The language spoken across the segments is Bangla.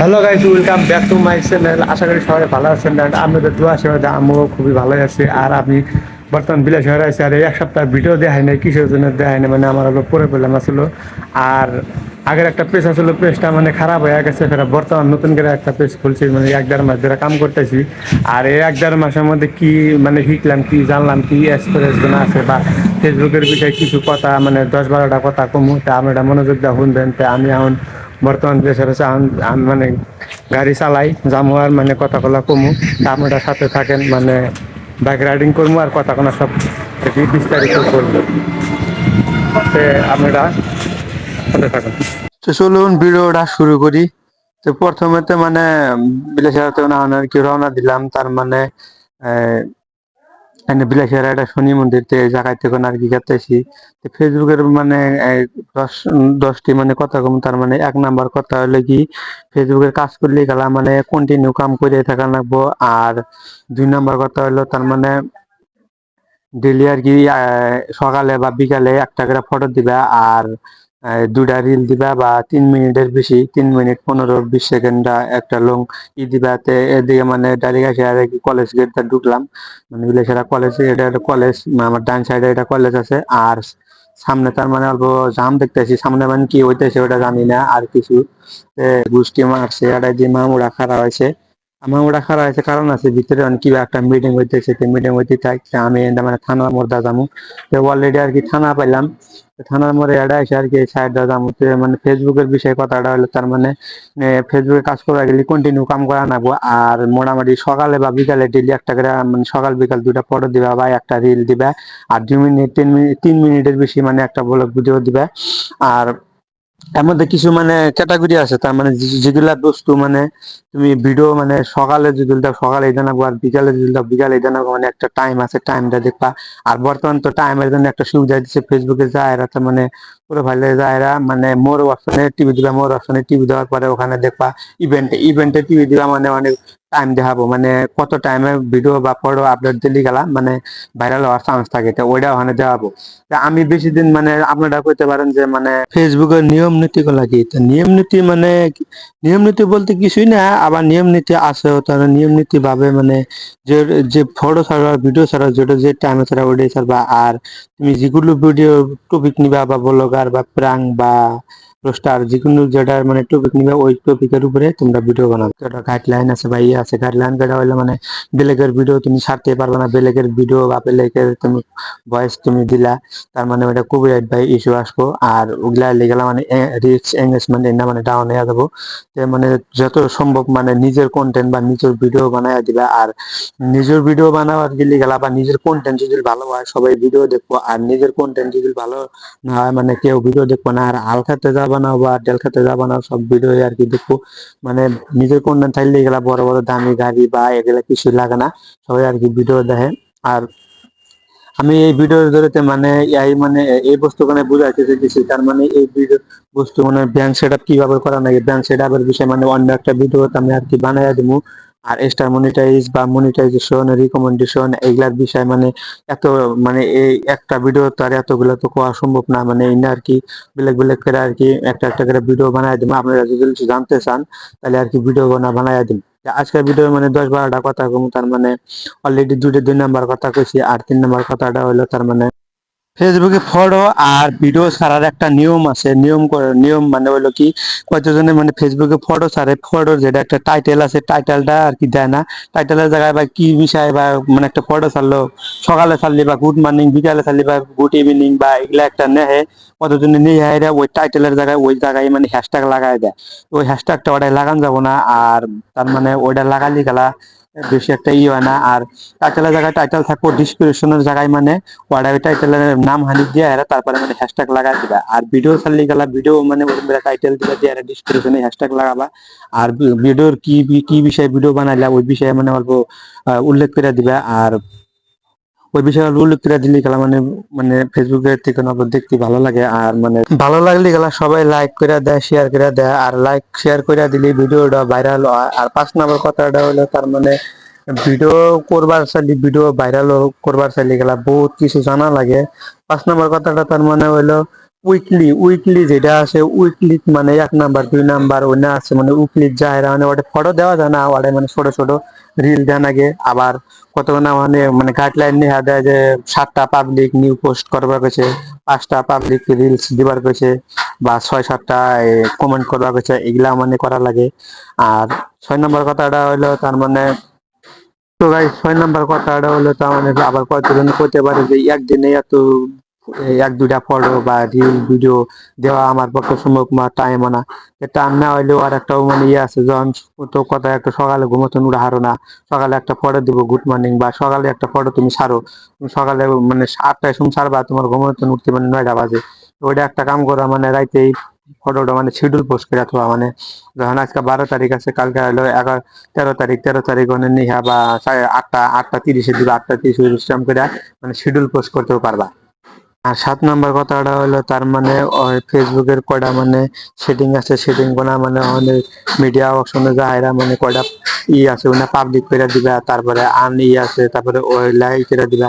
Hello guys welcome back to my channel আশা করি সবাই ভালো আছেন and আপনাদের দোয়া সেবাতে আমিও খুবই ভালো আছি। আর আমি বর্তমান বিলে শহরে আছি আর এক সপ্তাহ ভিডিও দেখাই নাই, কিসের জন্য দেখাই নাই মানে আমার হলো পরে পেলাম আসলো আর আগের একটা পেজ আসলো পেজটা মানে খারাপ হয়ে গেছে ফেরা বর্তমান নতুন করে একটা পেজ খুলছি মানে এক দেড় মাস ধরে কাম করতেছি। আর এই এক দেড় মাসের মধ্যে কি মানে শিখলাম কি, জানলাম কি এক্সপিরিয়েন্সগুলো আছে বা ফেসবুকের বিষয়ে কিছু কথা মানে দশ বারোটা কথা কমু, তা আপনারা মনোযোগ দিয়ে শুনবেন। তা আমি এখন বর্তমান হচ্ছে আমি মানে গাড়ি চালাই যামু আর মানে কথা কলা কমু। আপনারা সাথে থাকেন মানে বাইক রাইডিং করব আর কথা কোনো সব বিস্তারিত করব। আপনারা সাথে থাকেন। তো চলুন ভিডিওটা শুরু করি। তো প্রথমে তো মানে বিলাসিয়া আর কি রওনা দিলাম তার মানে আহ, বিলাসিয়ার একটা শনি মন্দির তো এই আর কি গেতেছি। ফেসবুকের মানে দশ, দশটি মানে কথা কম, তার মানে এক নাম্বার কথা হলো কি ফেসবুকের কাজ করলে গেলা মানে কন্টিনিউ কাম করে থাকা লাগবো। আর দুই নাম্বার কথা হলো, তার মানে ডেলি আর কি সকালে বা বিকালে একটা করে ফটো দিবা। আর দুটা রিল দিবা বা তিন মিনিটের বেশি, তিন মিনিট পনেরো বিশ সেকেন্ড একটা লং ই দিবা। তে এদিকে মানে ডাইরেক্ট আসে আর কি কলেজ গেটটা ঢুকলাম। মানে বিলেসেরা কলেজ এটা একটা কলেজ আমার ডান সাইডে এটা কলেজ আছে। আর সামনে তার মানে অল্প জাম দেখতেছি। সামনে মানে কি হইতেছে ওটা জানি না, আর কিছু। তে গুষ্টি মারছে এটা যে মামুরা খারাপ হয়েছে। মামুরা খারাপ হয়েছে কারণ আছে, ভিতরে অনেক একটা মিটিং হইতেছে মিটিং হইতে থাকছে আমি মানে থানা মোড়দা যাব তো অলরেডি আর কি থানা পাইলাম থানার মোড়ে এটা এসে আর কি সাইড দা যাব তো মানে ফেসবুকের বিষয়ে কথাটা হলো তার মানে ফেসবুকে কাজ করা গেলে কন্টিনিউ কাম করা নাগবো আর মোটামুটি সকালে বা বিকালে ডেলি একটা করে মানে সকাল বিকাল দুটা ফটো দিবা বা একটা রিল দিবা, আর দুই মিনিট, তিন মিনিট, তিন মিনিটের বেশি মানে একটা ব্লগ ভিডিও দিবা। আর কিছু মানে ক্যাটাগরি আছে, তার মানে যেগুলা বস্তু মানে তুমি ভিডিও মানে সকালে সকালে এটা আর বিকালে যদি বিকালে এটা নাগো মানে একটা টাইম আছে টাইমটা দেখবা। আর বর্তমান তো টাইমের জন্য একটা সুবিধা দিচ্ছে ফেসবুকে যায় এরা তো মানে পুরো ভালো যায় এরা মানে মোর অপশনে টিভি দিবা মোর অপশনে টিভি দেওয়ার পরে ওখানে দেখবা ইভেন্টে ইভেন্টে টিভি দিবা মানে অনেক টাইম দেখাবো। মানে কত টাইমে ভিডিও বা ফটো আপলোড দিলে গেলা মানে ভাইরাল হওয়ার চান্স থাকে, তো ওইটা ওখানে দেখাবো। আমি বেশি দিন মানে আপনারা কইতে পারেন যে মানে ফেসবুকের নিয়ম নীতি গুলা কি? তা নিয়ম নীতি মানে নিয়ম নীতি বলতে কিছুই না, আবার নিয়ম নীতি আছে তারা নিয়ম নীতি ভাবে মানে যে যে ফটো ছাড়া ভিডিও ছাড়া, যেটা যে টাইমে ছাড়া ওইটাই ছাড়বা। আর তুমি যেগুলো ভিডিও টপিক নিবা বা ব্লগার বা প্রাং বা রোস্টার যেকোনো যেটা মানে টপিক নিবে, ওই টপিকের উপরে তোমরা ভিডিও বানাবে। একটা গাইডলাইন আছে বা ইয়ে আছে গাইডলাইন যেটা হলে মানে বেলেগের ভিডিও তুমি ছাড়তে পারবে না, বেলেগের ভিডিও বা বেলেগের তুমি ভয়েস তুমি দিলা, তার মানে ওটা কপিরাইট বাই ইস্যু আসব। আর ওগুলা লেগেলা মানে রিচ এঙ্গেজমেন্ট এটা মানে ডাউন হয়ে যাব। মানে যত সম্ভব মানে নিজের কন্টেন্ট বা নিজের ভিডিও বানায় দিবা। আর নিজের ভিডিও বানাবার গেলে গেলা বা নিজের কন্টেন্ট যদি ভালো হয়, সবাই ভিডিও দেখব। আর নিজের কন্টেন্ট যদি ভালো না হয় মানে কেউ ভিডিও দেখব না। আর আল খাতে যা বানাও বা ডেল খাতে যা বানাও, সব ভিডিও আর কি দেখব। মানে নিজের কন্টেন্ট থাকলে গেলা বড় বড় দামি গাড়ি বা এগুলা কিছু লাগে না। সবাই আর কি ভিডিও দেখে। আর আমি এই ভিডিওর জরিতে মানে এই মানে এই বস্তু মানে বুঝাইতে চাইছি তার মানে এই ভিডিও বস্তু মানে ব্যাংক সেট আপ কীভাবে করা নাকি ব্যাংক সেট আপের বিষয়ে মানে অন্য একটা ভিডিও আমি আর কি বানাই দিব আর স্টার মনিটাইজ বা মনিটাইজেশন রিকমেন্ডেশন এগুলার বিষয় মানে এত মানে এই একটা ভিডিও তার এতগুলো তো কোয়া সম্ভব না। মানে এই আর কি বেলেগ বেলেগ করে আর কি একটা একটা করে ভিডিও বানাই দিব আপনারা যদি কিছু জানতে চান, তাহলে আর কি ভিডিও বানা বানাইয়া দিন আজকের ভিডিও মানে দশ বারোটা কথা কম, তার মানে অলরেডি দুটো দুই নাম্বার কথা কইছি, আর তিন নাম্বার কথাটা হলো তার মানে ফেসবুকে ফটো আর ভিডিও ছাড়ার একটা নিয়ম আছে। নিয়ম করে নিয়ম মানে হলো কি, কতজনে মানে ফেসবুকে ফটো ছাড়ে ফটোর যেটা একটা টাইটেল আছে টাইটেলটা আর কি দেয় না। টাইটেলের জায়গায় বা কি বিষয় বা মানে একটা ফটো ছাড়লো, সকালে ছাড়লি বা গুড মর্নিং বিকালে ছাড়লি বা গুড ইভিনিং বা এগুলা একটা নেহে, কতজনে নিয়ে হাইরা ওই টাইটেলের জায়গায়, ওই জায়গায় মানে হ্যাশট্যাগ লাগাই দেয়। ওই হ্যাশট্যাগটা ওটাই লাগান যাব না, আর তার মানে ওইটা লাগালি গেলা বেশি একটা ই হয় না। আর টাইটেলের জায়গায় টাইটেল থাকব ডিসক্রিপশনের জায়গায় মানে ওয়ার্ডার টাইটেলের নাম হানি দিয়ে এরা তারপরে মানে হ্যাশট্যাগ লাগাই দিবা। আর ভিডিও খালি গেলা ভিডিও মানে টাইটেল দিবা দিয়ে এরা ডিসক্রিপশনে হ্যাশট্যাগ লাগাবা। আর ভিডিওর কি কি বিষয়ে ভিডিও বানাইলা, ওই বিষয়ে মানে অল্প উল্লেখ করে দিবা। আর ওই বিষয়ে উল্লেখ করে গেলা মানে মানে ফেসবুকে থেকে অল্প দেখতে ভালো লাগে। আর মানে ভালো লাগলে গেলা সবাই লাইক করে দেয় শেয়ার করে দেয়। আর লাইক শেয়ার করে দিলে ভিডিওটা ভাইরাল হয়। আর পাঁচ নম্বর কথাটা হলো তার মানে ভিডিও করবার চাইলে ভিডিও ভাইরাল করবার চাইলে গেলা বহুত কিছু জানা লাগে। পাঁচ নম্বর কথাটা তার মানে হইল উইকলি উইকলি যেটা আছে উইকলি মানে এক নাম্বার দুই নাম্বার অন্য আছে মানে উইকলি যায় মানে ওটা ফটো দেওয়া যায় না, ওটা মানে ছোট ছোট রিল দেন আগে আবার কত না মানে মানে গাইডলাইন নেওয়া দেয় যে সাতটা পাবলিক নিউ পোস্ট করবার কাছে পাঁচটা পাবলিক রিলস দিবার কাছে বা ছয়, সাতটা কমেন্ট করবার কাছে এগুলা মানে করা লাগে। আর ছয় নম্বর কথাটা হলো তার মানে তো ভাই ছয় নম্বর কথাটা হলো তার মানে আবার কতজন করতে পারে যে একদিনে এত এক, দুইটা ফটো বা রিল ভিডিও দেওয়া আমার পক্ষে সম্ভব না টাইম না। টাইম না হইলেও আর একটা মানে ইয়ে আছে যখন তো কথা একটা সকালে ঘুমোতে উঠে হারো না। সকালে একটা ফটো দিব গুড মর্নিং বা সকালে একটা ফটো তুমি সারো সকালে মানে আটটায় সময় ছাড়বা, তোমার ঘুমোতে উঠতে মানে নয়টা বাজে। ওইটা একটা কাম করা মানে রাইতেই ফটোটা মানে শিডিউল পোস্ট করে রাখবা মানে যখন আজকে বারো তারিখ আছে, কালকে হলো এগারো, তেরো তারিখ তেরো তারিখ মানে নিহা বা আটটা আটটা তিরিশে দিবা, আটটা তিরিশে করে মানে শিডিউল পোস্ট করতেও পারবা। আর সাত নম্বর কথাটা হলো তার মানে ফেসবুকের কয়টা মানে সেটিং আছে সেটিংগুলা মানে অনেক মিডিয়া অপশনে যাহারা মানে কয়টা ই আছে ওনা পাবলিক করে দিবা তারপরে আন ই আছে, তারপরে লাইক করে দিবা।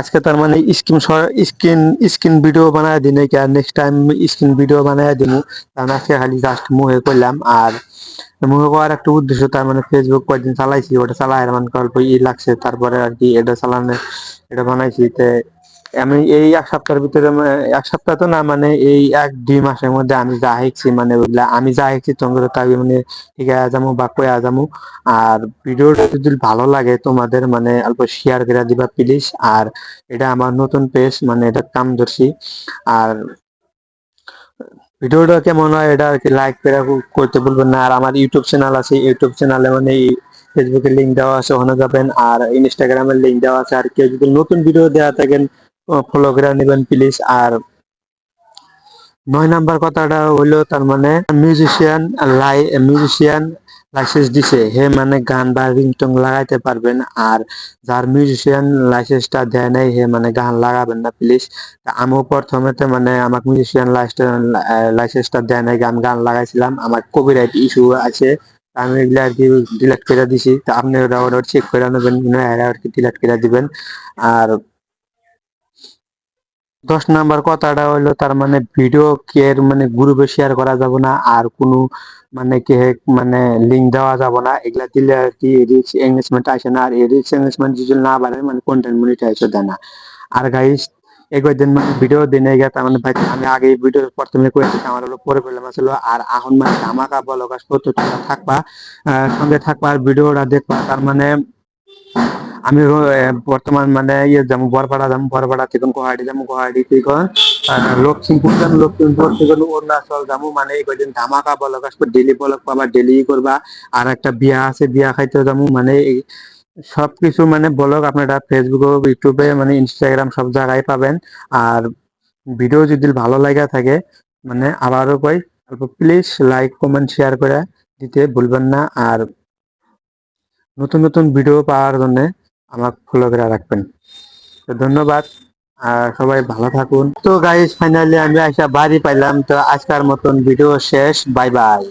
আজকে তার মানে স্ক্রিন স্ক্রিন স্ক্রিন ভিডিও বানায় দিনে কি আর নেক্সট টাইম স্ক্রিন ভিডিও বানায় দিমু। কারণ আজকে খালি জাস্ট মুহে করলাম, আর মুহে করার একটা উদ্দেশ্য তার মানে ফেসবুক কয়েকদিন চালাইছি, ওটা চালাই মানে অল্প ই লাগছে, তারপরে আর কি এটা চালানো এটা বানাইছি। তে আমি এই এক সপ্তাহের ভিতরে এক সপ্তাহ তো না মানে এই এক, দুই মাসের মধ্যে আমি যা শিখছি মানে আমি যা শিখছি তোমাদের তাই মানে শিখে যাব বা কয়ে যাব। আর ভিডিওটা যদি ভালো লাগে তোমাদের মানে অল্প শেয়ার করে দিবা প্লিজ আর এটা আমার নতুন পেজ মানে এটা কাম ধরছি। আর ভিডিওটা কেমন হয় এটা আর কি লাইক করে করতে বলবেন না। আর আমার ইউটিউব চ্যানেল আছে ইউটিউব চ্যানেলে মানে ফেসবুকের লিঙ্ক দেওয়া আছে, ওখানে যাবেন। আর ইনস্টাগ্রামের লিঙ্ক দেওয়া আছে। আর কেউ যদি নতুন ভিডিও দেওয়া থাকেন ফলো করে নেবেন প্লিজ আর নয় নাম্বার কথাটা হইল তার মানে মিউজিশিয়ান লাই মিউজিশিয়ান লাইসেন্স দিছে। হে মানে গান বা রিংটং লাগাইতে পারবেন, আর যার মিউজিশিয়ান লাইসেন্সটা দেয় নাই, হে মানে গান লাগাবেন না প্লিজ আমিও প্রথমেতে মানে আমার মিউজিশিয়ান লাইসেন্সটা দেয় নাই, গান গান লাগাইছিলাম। আমার কপিরাইট ইস্যু আছে আমি এগুলা আর কি ডিলেট করে দিছি। তা আপনি ওটা চেক করে নেবেন আর কি ডিলেট করে দিবেন। আর দশ নাম্বার কথাটা হইল, তার মানে ভিডিও কে মানে গ্রুপে শেয়ার করা যাবে না, আর কোনো মানে কে মানে লিঙ্ক দেওয়া যাবে না। এগুলা দিলে আর কি রিক্স এঙ্গেজমেন্ট আসে না, আর এই রিক্স এঙ্গেজমেন্ট যদি না বাড়ে মানে কন্টেন্ট মনিটাইজ দেয় না। আর গাইস একবার দিন মানে ভিডিও দিনে গিয়ে তার মানে ভাই, আমি আগে ভিডিও প্রথমে করেছি আমার হলো পরে ফেলে ছিল আর এখন মানে ধামাকা বলো গাছ প্রত্যেক থাকবা সঙ্গে থাকবা, আর ভিডিওটা দেখবা, তার মানে আমি বর্তমান মানে ইয়ে যাব, বরপাড়া যাব, বরপাড়া থেকে গুয়াহাটি যাব গুয়াহাটি থেকে লক্ষ্মীপুর যাব, লক্ষ্মীপুর থেকে অরুণাচল যাব মানে এই কদিন ধামাকা বলক আসবে ডেলি বলক পাবা ডেলি করবা, আর একটা বিয়া আছে, বিয়া খাইতে যাব মানে এই সবকিছু মানে বলক, আপনারা ফেসবুকে ইউটিউবে মানে ইনস্টাগ্রাম সব জায়গায় পাবেন, আর ভিডিও যদি ভালো লাগা থাকে মানে আবারও কই, অল্প প্লিজ লাইক কমেন্ট শেয়ার করে দিতে ভুলবেন না, আর নতুন নতুন ভিডিও পাওয়ার জন্য আমার ফলো করে রাখবেন। তো ধন্যবাদ, আর সবাই ভালো থাকুন। তো গাইস ফাইনালি আমি আসা বাড়ি পাইলাম। তো আজকের মতন ভিডিও শেষ। Bye bye